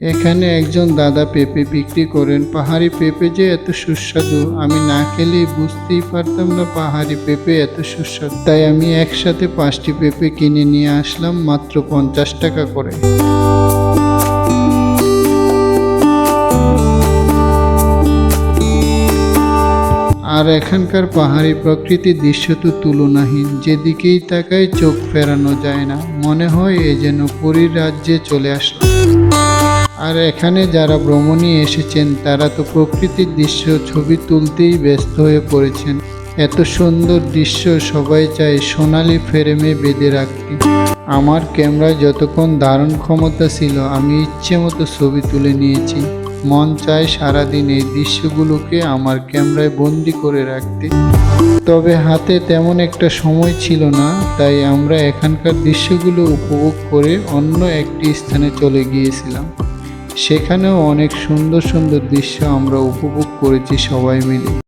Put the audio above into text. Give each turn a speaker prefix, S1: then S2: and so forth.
S1: এখানে একজন দাদা পেঁপে বিক্রি করেন। পাহাড়ি পেঁপে যে এত সুস্বাদু, আমি না খেলেই বুঝতেই পারতাম না পাহাড়ি পেঁপে এত সুস্বাদু। তাই আমি একসাথে পাঁচটি পেঁপে কিনে নিয়ে আসলাম মাত্র পঞ্চাশ টাকা করে। আর এখানকার পাহাড়ি প্রকৃতির দৃশ্য তো তুলনাহীন, যেদিকেই তাকায় চোখ ফেরানো যায় না। মনে হয় এ যেন পুরীর রাজ্যে চলে আসলো আর এখানে যারা ভ্রমণে এসেছেন, তারা তো প্রকৃতির দৃশ্য, ছবি তুলতেই ব্যস্ত হয়ে পড়েছেন। এত সুন্দর দৃশ্য সবাই চায় সোনালি ফ্রেমে বেঁধে রাখতে। আমার ক্যামেরায় যতক্ষণ ধারণ ক্ষমতা ছিল, আমি ইচ্ছে মতো ছবি তুলে নিয়েছি। মন চায় সারাদিন এই দৃশ্যগুলোকে আমার ক্যামেরায় বন্দি করে রাখতে। তবে হাতে তেমন একটা সময় ছিল না, তাই আমরা এখানকার দৃশ্যগুলো উপভোগ করে অন্য একটি স্থানে চলে গিয়েছিলাম। সেখানেও অনেক সুন্দর সুন্দর দৃশ্য আমরা উপভোগ করেছি সবাই মিলে।